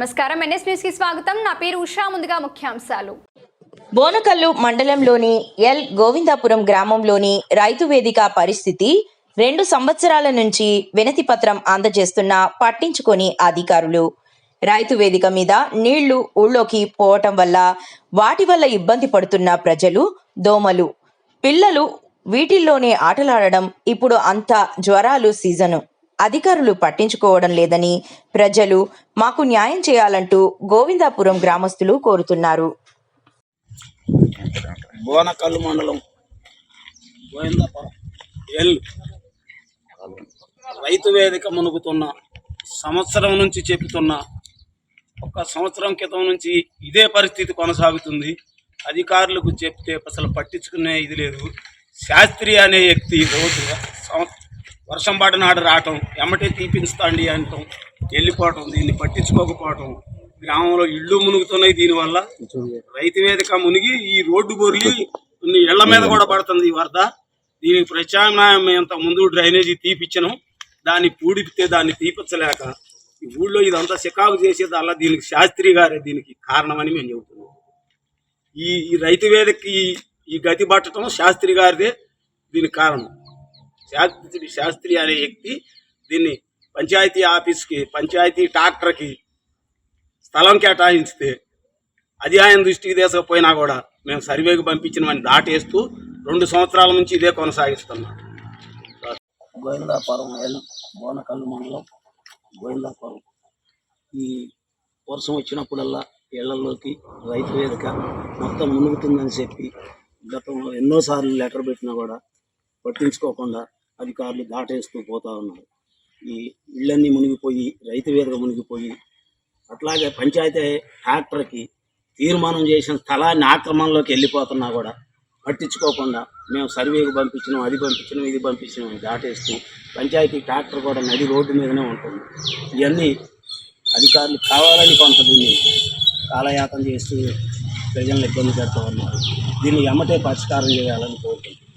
నమస్కారం. ఎన్ఎస్ న్యూస్కి స్వాగతం. నా పేరు ఉషా. ముందుగా ముఖ్యాంశాలు. బోనకల్లు మండలంలోని ఎల్ గోవిందాపురం గ్రామంలోని రైతు వేదిక పరిస్థితి రెండు సంవత్సరాల నుంచి వినతి పత్రం అందజేస్తున్నా పట్టించుకొని అధికారులు. రైతు వేదిక మీద నీళ్ళు ఊళ్ళోకి పోవటం వల్ల వాటి వల్ల ఇబ్బంది పడుతున్న ప్రజలు దోమలు. పిల్లలు వీటిల్లోనే ఆటలాడడం ఇప్పుడు అంతా జ్వరాలు సీజను. అధికారులు పట్టించుకోవడం లేదని ప్రజలు మాకు న్యాయం చేయాలంటూ గోవిందాపురం గ్రామస్తులు కోరుతున్నారు. బోనకల్లు మండలం గోవిందాపురం ఎల్. రైతు వేదిక మునుగుతున్న సంవత్సరం నుంచి చెబుతున్న ఒక సంవత్సరం క్రితం నుంచి ఇదే పరిస్థితి కొనసాగుతుంది. అధికారులకు చెప్తే అసలు పట్టించుకునే ఇది లేదు. శాస్త్రి అనే వ్యక్తి రోజుగా వర్షం పడినాడు రావటం ఎమ్మటే తీపించుతాండి అంటాం. వెళ్ళిపోవటం దీన్ని పట్టించుకోకపోవటం. గ్రామంలో ఇళ్ళు మునుగుతున్నాయి దీనివల్ల. రైతు వేదిక మునిగి ఈ రోడ్డు బొరిగి కొన్ని ఇళ్ళ మీద కూడా పడుతుంది ఈ వరద. దీనికి ప్రత్యామ్నాయం ఇంత ముందు డ్రైనేజీ తీపిచ్చినాం. దాన్ని పూడిపితే దాన్ని తీపించలేక ఈ ఊళ్ళో ఇదంతా చికాకు చేసేదల్లా దీనికి శాస్త్రి గారే దీనికి కారణమని మేము చెబుతున్నాం. ఈ రైతు వేదికకి ఈ- ఈ గతి పట్టడం శాస్త్రి గారిదే దీనికి కారణం. శాస్త్రి శాస్త్రి అనే వ్యక్తి దీన్ని పంచాయతీ ఆఫీస్కి పంచాయతీ ట్రాక్టర్కి స్థలం కేటాయించితే అది ఆయన దృష్టికి తీసుకుపోయినా కూడా మేము సర్వేకి పంపించినవని దాటేస్తూ రెండు సంవత్సరాల నుంచి ఇదే కొనసాగిస్తున్నాం. గోవిందాపురం బోనకల్లు మండలం గోవిందాపురం ఈ వర్షం వచ్చినప్పుడల్లా ఇళ్ళలోకి రైతు వేదిక మొత్తం మునుగుతుందని చెప్పి గతంలో ఎన్నోసార్లు లెటర్ పెట్టినా కూడా పట్టించుకోకుండా అధికారులు దాటేస్తూ పోతా ఉన్నారు. ఈ ఇళ్ళన్నీ మునిగిపోయి రైతు వేదిక మునిగిపోయి అట్లాగే పంచాయతీ ట్రాక్టర్కి తీర్మానం చేసిన స్థలాన్ని ఆక్రమణలోకి వెళ్ళిపోతున్నా కూడా పట్టించుకోకుండా మేము సర్వేకి పంపించినాం అది పంపించినాం ఇది పంపించినాం దాటేస్తూ పంచాయతీ ట్రాక్టర్ కూడా నది రోడ్డు మీదనే ఉంటుంది. ఇవన్నీ అధికారులు కావాలని కొంత దీన్ని కాలయాపన చేస్తూ ప్రజలను ఇబ్బంది పెడతా ఉన్నారు. దీన్ని ఎమ్మటే పరిష్కారం చేయాలని కోరుకుంటున్నాను